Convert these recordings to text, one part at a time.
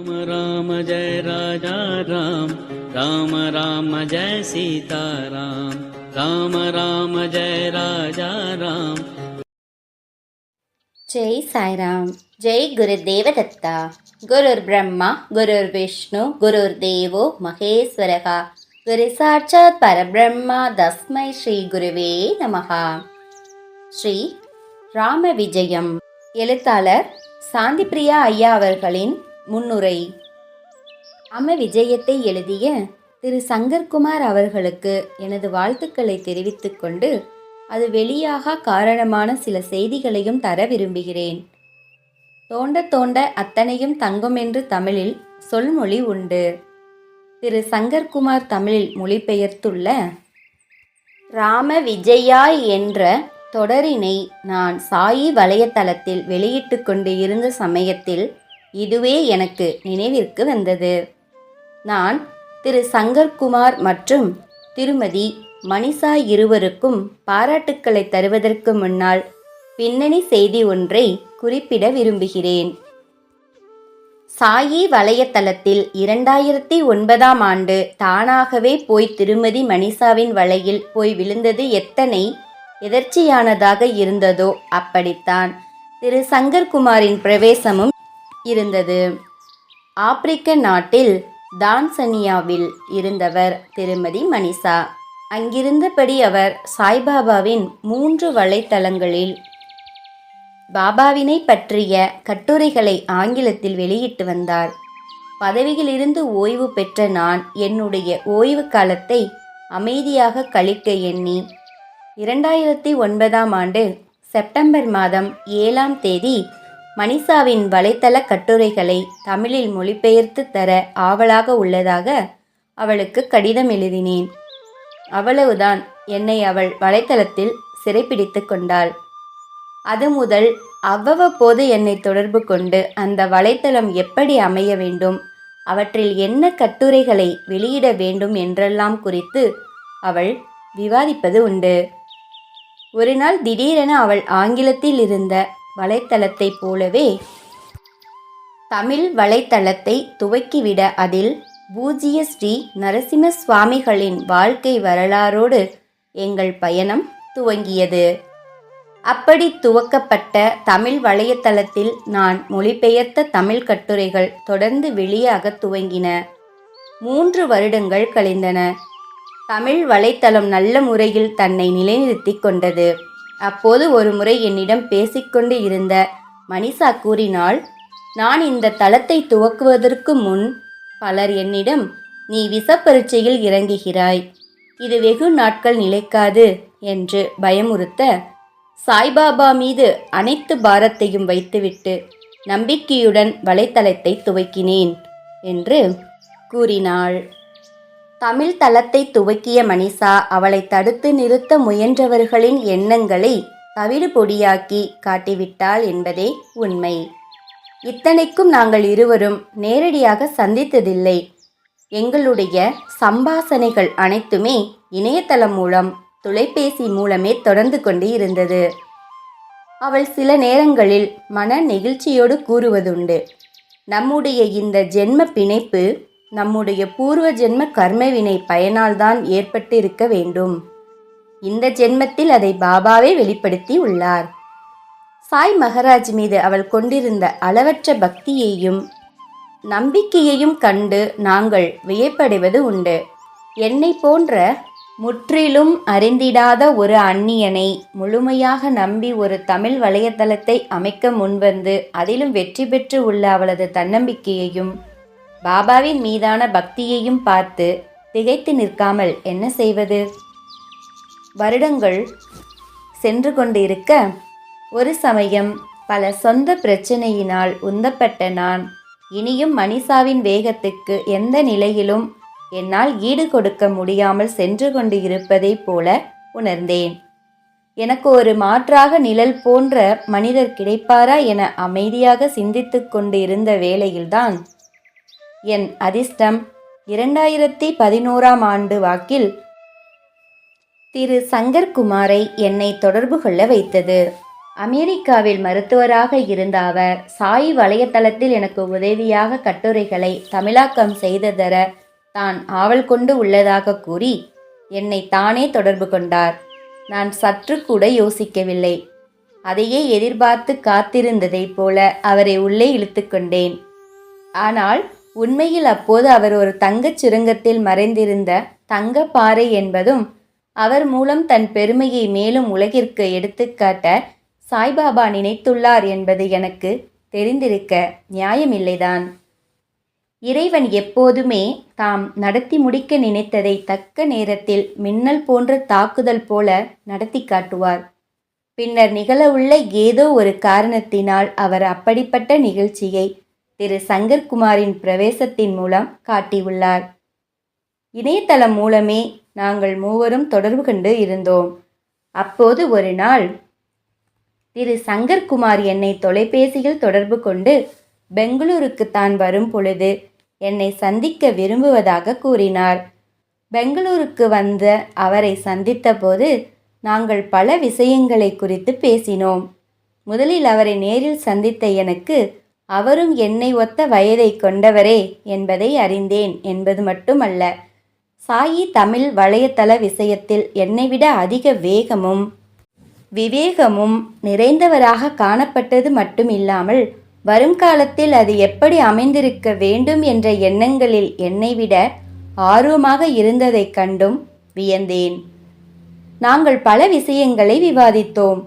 ராம ராம ராஜா ராம் ராம ராம ஜெய சீதா ராம் ராம ராம ஜெய ராஜா ராம் ஜெய் சாய்ராம் ஜெய் குருதேவ தத்தா குருர் பிரம்மா குருர் விஷ்ணு குருர் தேவோ மகேஸ்வரகா குரு சாட்சாத் பரபிரம்மா தஸ்மை ஸ்ரீ குருவே நமகா ஸ்ரீ ராம விஜயம் எழுத்தாளர் சாந்திப்பிரியா ஐயா அவர்களின் முன்னுரை. அம விஜயத்தை எழுதிய திரு சங்கர்குமார் அவர்களுக்கு எனது வாழ்த்துக்களை தெரிவித்துக்கொண்டு அது வெளியாக காரணமான சில செய்திகளையும் தர விரும்புகிறேன். தோண்ட தோண்ட அத்தனையும் தங்கம் என்று தமிழில் சொல்மொழி உண்டு. திரு சங்கர்குமார் தமிழில் மொழிபெயர்த்துள்ள ராம விஜயாய் என்ற தொடரினை நான் சாயி வலையதளத்தில் வெளியிட்டு கொண்டு இருந்த சமயத்தில் இதுவே எனக்கு நினைவிற்கு வந்தது. நான் திரு சங்கர்குமார் மற்றும் திருமதி மணிஷா இருவருக்கும் பாராட்டுக்களை தருவதற்கு முன்னால் பின்னணி செய்தி ஒன்றை குறிப்பிட விரும்புகிறேன். சாயி வலையதளத்தில் இரண்டாயிரத்தி ஒன்பதாம் ஆண்டு தானாகவே போய் திருமதி மணிஷாவின் வலையில் போய் விழுந்தது எத்தனை எதர்ச்சியானதாக இருந்ததோ அப்படித்தான். திரு சங்கர்குமாரின் பிரவேசமும் இருந்தது. ஆப்பிரிக்க நாட்டில் தான்சனியாவில் இருந்தவர் திருமதி மணிஷா. அங்கிருந்தபடி அவர் சாய்பாபாவின் மூன்று வலைத்தளங்களில் பாபாவினை பற்றிய கட்டுரைகளை ஆங்கிலத்தில் வெளியிட்டு வந்தார். பதவியிலிருந்து ஓய்வு பெற்ற நான் என்னுடைய ஓய்வு காலத்தை அமைதியாக கழிக்க எண்ணி இரண்டாயிரத்தி ஒன்பதாம் ஆண்டு செப்டம்பர் மாதம் ஏழாம் தேதி மணிஷாவின் வலைத்தள கட்டுரைகளை தமிழில் மொழிபெயர்த்து தர ஆவலாக உள்ளதாக அவளுக்கு கடிதம் எழுதினேன். அவ்வளவுதான் என்னை அவள் வலைத்தளத்தில் சிறைப்பிடித்து கொண்டாள். அது முதல் அவ்வப்போது என்னை தொடர்பு கொண்டு அந்த வலைத்தளம் எப்படி அமைய வேண்டும் அவற்றில் என்ன கட்டுரைகளை வெளியிட வேண்டும் என்றெல்லாம் குறித்து அவள் விவாதிப்பது உண்டு. ஒரு நாள் திடீரென அவள் ஆங்கிலத்தில் இருந்த வலைத்தளத்தைப் போலவே தமிழ் வலைத்தளத்தை துவக்கிவிட அதில் பூஜ்ய ஸ்ரீ நரசிம்ம சுவாமிகளின் வாழ்க்கை வரலாறோடு எங்கள் பயணம் துவங்கியது. அப்படி துவக்கப்பட்ட தமிழ் வலைத்தளத்தில் நான் மொழிபெயர்த்த தமிழ் கட்டுரைகள் தொடர்ந்து வெளியாக துவங்கின. மூன்று வருடங்கள் கழிந்தன. தமிழ் வலைத்தளம் நல்ல முறையில் தன்னை நிலைநிறுத்தி கொண்டது. அப்போது ஒரு முறை என்னிடம் பேசிக்கொண்டு இருந்த மணிஷா கூறினாள் நான் இந்த தளத்தை துவக்குவதற்கு முன் பலர் என்னிடம் நீ விசப்பரீட்சையில் இறங்குகிறாய். இது வெகு நாட்கள் நிலைக்காது என்று பயமுறுத்த சாய்பாபா மீது அனைத்து பாரத்தையும் வைத்துவிட்டு நம்பிக்கையுடன் வலைத்தளத்தை துவக்கினேன் என்று கூறினாள். தமிழ் தளத்தை துவக்கிய மனிஷா அவளை தடுத்து நிறுத்த முயன்றவர்களின் எண்ணங்களை தவிடு பொடியாக்கி காட்டிவிட்டாள் என்பதே உண்மை. இத்தனைக்கும் நாங்கள் இருவரும் நேரடியாக சந்தித்ததில்லை. எங்களுடைய சம்பாசனைகள் அனைத்துமே இணையதளம் மூலம் தொலைபேசி மூலமே தொடர்ந்து கொண்டு இருந்தது. அவள் சில நேரங்களில் மன நெகிழ்ச்சியோடு கூறுவதுண்டு. நம்முடைய இந்த ஜென்ம பிணைப்பு நம்முடைய பூர்வ ஜென்ம கர்மவினை பயனால்தான் ஏற்பட்டு இருக்க வேண்டும். இந்த ஜென்மத்தில் அதை பாபாவே வெளிப்படுத்தி உள்ளார். சாய் மகராஜ் மீது அவள் கொண்டிருந்த அளவற்ற பக்தியையும் நம்பிக்கையையும் கண்டு நாங்கள் வியப்படைவது உண்டு. என்னை போன்ற முற்றிலும் அறிந்திடாத ஒரு அந்நியனை முழுமையாக நம்பி ஒரு தமிழ் வலையதளத்தை அமைக்க முன்வந்து அதிலும் வெற்றி பெற்று உள்ள அவளது தன்னம்பிக்கையையும் பாபாவின் மீதான பக்தியையும் பார்த்து திகைத்து நிற்காமல் என்ன செய்வது? வருடங்கள் சென்று கொண்டிருக்க ஒரு சமயம் பல சொந்த பிரச்சனையினால் உந்தப்பட்ட நான் இனியும் மணிஷாவின் வேகத்துக்கு எந்த நிலையிலும் என்னால் ஈடு கொடுக்க முடியாமல் சென்று கொண்டு இருப்பதைப் போல உணர்ந்தேன். எனக்கு ஒரு மாற்றாக நிழல் போன்ற மனிதர் கிடைப்பாரா என அமைதியாக சிந்தித்து கொண்டு இருந்த வேளையில்தான் என் அதிர்ஷ்டம் இரண்டாயிரத்தி பதினோராம் ஆண்டு வாக்கில் திரு சங்கர்குமாரை என்னை தொடர்பு கொள்ள வைத்தது. அமெரிக்காவில் மருத்துவராக இருந்த அவர் சாய் வலையதளத்தில் எனக்கு உதவியாக கட்டுரைகளை தமிழாக்கம் செய்து தர தான் ஆவல் கொண்டு உள்ளதாக கூறி என்னை தானே தொடர்பு கொண்டார். நான் சற்று கூட யோசிக்கவில்லை. அதையே எதிர்பார்த்து காத்திருந்ததைப் போல அவரை உள்ளே இழுத்துக்கொண்டேன் ஆனால் உண்மையில் அப்போது அவர் ஒரு தங்கச் சுரங்கத்தில் மறைந்திருந்த தங்கப் பாறை என்பதும் அவர் மூலம் தன் பெருமையை மேலும் உலகிற்கு எடுத்துக்காட்ட சாய்பாபா நினைத்துள்ளார் என்பது எனக்கு தெரிந்திருக்க நியாயமில்லைதான். இறைவன் எப்போதுமே தாம் நடத்தி முடிக்க நினைத்ததை தக்க நேரத்தில் மின்னல் போன்ற தாக்குதல் போல நடத்தி காட்டுவார். பின்னர் நிகழவுள்ள ஏதோ ஒரு காரணத்தினால் அவர் அப்படிப்பட்ட நிகழ்ச்சியை திரு சங்கர்குமாரின் பிரவேசத்தின் மூலம் காட்டியுள்ளார். இணையதளம் மூலமே நாங்கள் மூவரும் தொடர்பு கொண்டு இருந்தோம். அப்போது ஒரு நாள் திரு சங்கர்குமார் என்னை தொலைபேசியில் தொடர்பு கொண்டு பெங்களூருக்கு தான் வரும் பொழுது என்னை சந்திக்க விரும்புவதாக கூறினார். பெங்களூருக்கு வந்த அவரை சந்தித்தபோது நாங்கள் பல விஷயங்களை குறித்து பேசினோம். முதலில் அவரை நேரில் சந்தித்த எனக்கு அவரும் என்னை ஒத்த வயதை கொண்டவரே என்பதை அறிந்தேன் என்பது மட்டுமல்ல. சாயி தமிழ் வலையதள விஷயத்தில் என்னை விட அதிக வேகமும் விவேகமும் நிறைந்தவராக காணப்பட்டது மட்டுமில்லாமல் வருங்காலத்தில் அது எப்படி அமைந்திருக்க வேண்டும் என்ற எண்ணங்களில் என்னை விட ஆர்வமாக இருந்ததைக் கண்டும் வியந்தேன். நாங்கள் பல விஷயங்களை விவாதித்தோம்.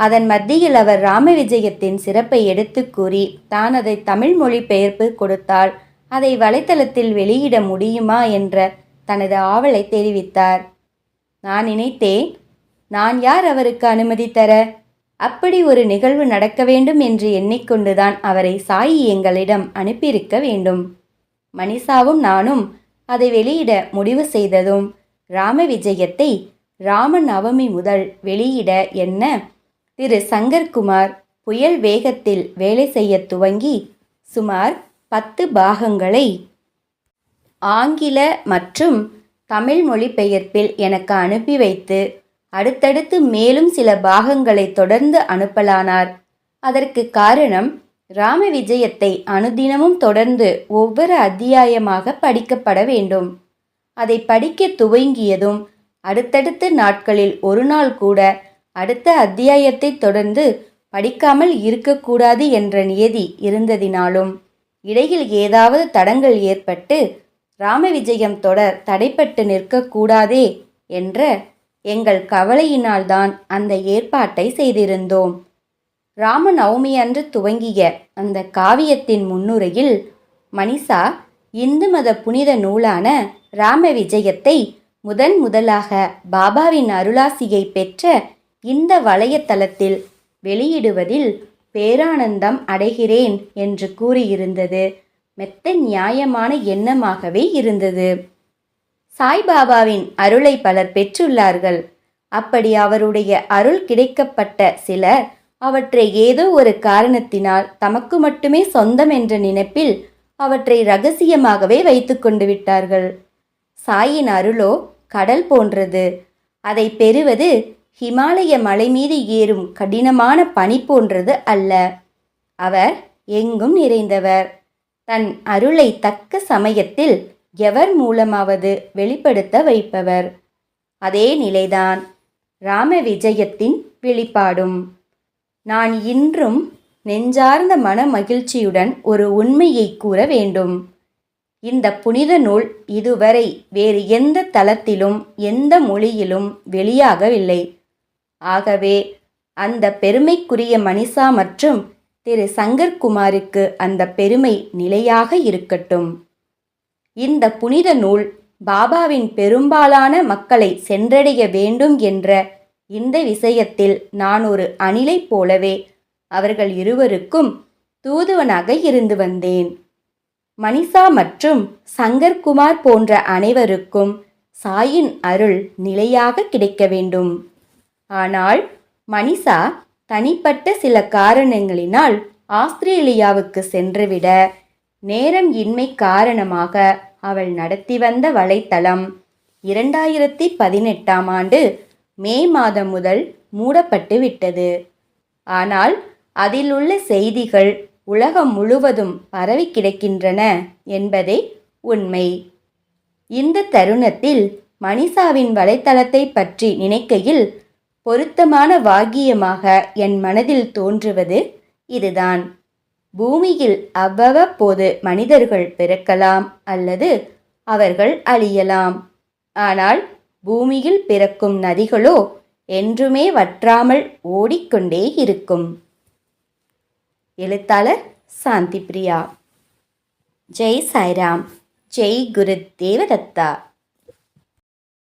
அதன் மத்தியில் அவர் ராம விஜயத்தின் சிறப்பை எடுத்துக் கூறி தான் அதை தமிழ் மொழி பெயர்ப்பு கொடுத்தால் அதை வலைத்தளத்தில் வெளியிட முடியுமா? என்ற தனது ஆவலை தெரிவித்தார். நான் நினைத்தேன். நான் யார் அவருக்கு அனுமதி தர? அப்படி ஒரு நிகழ்வு நடக்க வேண்டும் என்று எண்ணிக்கொண்டுதான் அவரை சாயி எங்களிடம் அனுப்பியிருக்க வேண்டும். மணிஷாவும் நானும் அதை வெளியிட முடிவு செய்ததும் ராம விஜயத்தை ராம நவமி முதல் வெளியிட என்ன திரு சங்கர்குமார் புயல் வேகத்தில் வேலை செய்ய துவங்கி சுமார் பத்து பாகங்களை ஆங்கில மற்றும் தமிழ் மொழிபெயர்ப்பில் எனக்கு அனுப்பி வைத்து அடுத்தடுத்து மேலும் சில பாகங்களை தொடர்ந்து அனுப்பலானார். அதற்கு காரணம் ராம விஜயத்தை அனுதினமும் தொடர்ந்து ஒவ்வொரு அத்தியாயமாக படிக்கப்பட வேண்டும். அதை படிக்க துவங்கியதும் அடுத்தடுத்த நாட்களில் ஒரு நாள் கூட அடுத்த அத்தியாயத்தை தொடர்ந்து படிக்காமல் இருக்கக்கூடாது என்ற நியதி இருந்ததினாலும் இடையில் ஏதாவது தடங்கள் ஏற்பட்டு ராம விஜயம் தொடர் தடைப்பட்டு நிற்கக்கூடாதே என்ற எங்கள் கவலையினால்தான் அந்த ஏற்பாட்டை செய்திருந்தோம். ராம நவமி அன்று துவங்கிய அந்த காவியத்தின் முன்னுரையில் மணிஷா இந்து மத புனித நூலான ராம விஜயத்தை முதன் முதலாக பாபாவின் அருளாசியை பெற்ற இந்த வலையத்தளத்தில் வெளியிடுவதில் பேரானந்தம் அடைகிறேன் என்று கூறியிருந்தது. மெத்த நியாயமான எண்ணமாகவே இருந்தது. சாய்பாபாவின் அருளை பலர் பெற்றுள்ளார்கள். அப்படி அவருடைய அருள் கிடைக்கப்பட்ட சிலர் அவற்றை ஏதோ ஒரு காரணத்தினால் தமக்கு மட்டுமே சொந்தம் என்ற நினைப்பில் அவற்றை ரகசியமாகவே வைத்து கொண்டு விட்டார்கள். சாயின் அருளோ கடல் போன்றது. அதை பெறுவது ஹிமாலய மலை மீது ஏறும் கடினமான பனி போன்றது அல்ல. அவர் எங்கும் நிறைந்தவர். தன் அருளை தக்க சமயத்தில் எவர் மூலமாவது வெளிப்படுத்த வைப்பவர். அதே நிலைதான் ராம விஜயத்தின் வெளிப்பாடும். நான் இன்றும் நெஞ்சார்ந்த மன மகிழ்ச்சியுடன் ஒரு உண்மையை கூற வேண்டும். இந்த புனித நூல் இதுவரை வேறு எந்த தளத்திலும் எந்த மொழியிலும் வெளியாகவில்லை. ஆகவே அந்த பெருமைக்குரிய மனிஷா மற்றும் திரு சங்கர்குமாருக்கு அந்த பெருமை நிலையாக இருக்கட்டும். இந்த புனித நூல் பாபாவின் பெரும்பாலான மக்களை சென்றடைய வேண்டும் என்ற இந்த விஷயத்தில் நான் ஒரு அணிலைப் போலவே அவர்கள் இருவருக்கும் தூதுவனாக இருந்து வந்தேன். மணிசா மற்றும் சங்கர்குமார் போன்ற அனைவருக்கும் சாயின் அருள் நிலையாக கிடைக்க வேண்டும். ஆனால் மனிஷா தனிப்பட்ட சில காரணங்களினால் ஆஸ்திரேலியாவுக்கு சென்றுவிட நேரம் இன்மை காரணமாக அவள் நடத்தி வந்த வலைத்தளம் இரண்டாயிரத்தி பதினெட்டாம் ஆண்டு மே மாதம் முதல் மூடப்பட்டு விட்டது. ஆனால் அதில் உள்ள செய்திகள் உலகம் முழுவதும் பரவி கிடக்கின்றன என்பதே உண்மை. இந்த தருணத்தில் மனிஷாவின் வலைத்தளத்தை பற்றி நினைக்கையில் பொருத்தமான வாக்கியமாக என் மனதில் தோன்றுவது இதுதான். பூமியில் அவ்வப்போது மனிதர்கள் பிறக்கலாம் அல்லது அவர்கள் அழியலாம். ஆனால் பூமியில் பிறக்கும் நதிகளோ என்றுமே வற்றாமல் ஓடிக்கொண்டே இருக்கும். எழுத்தாளர் சாந்தி பிரியா ஜெய் சாய்ராம். ஜெய் குரு தேவதத்தா.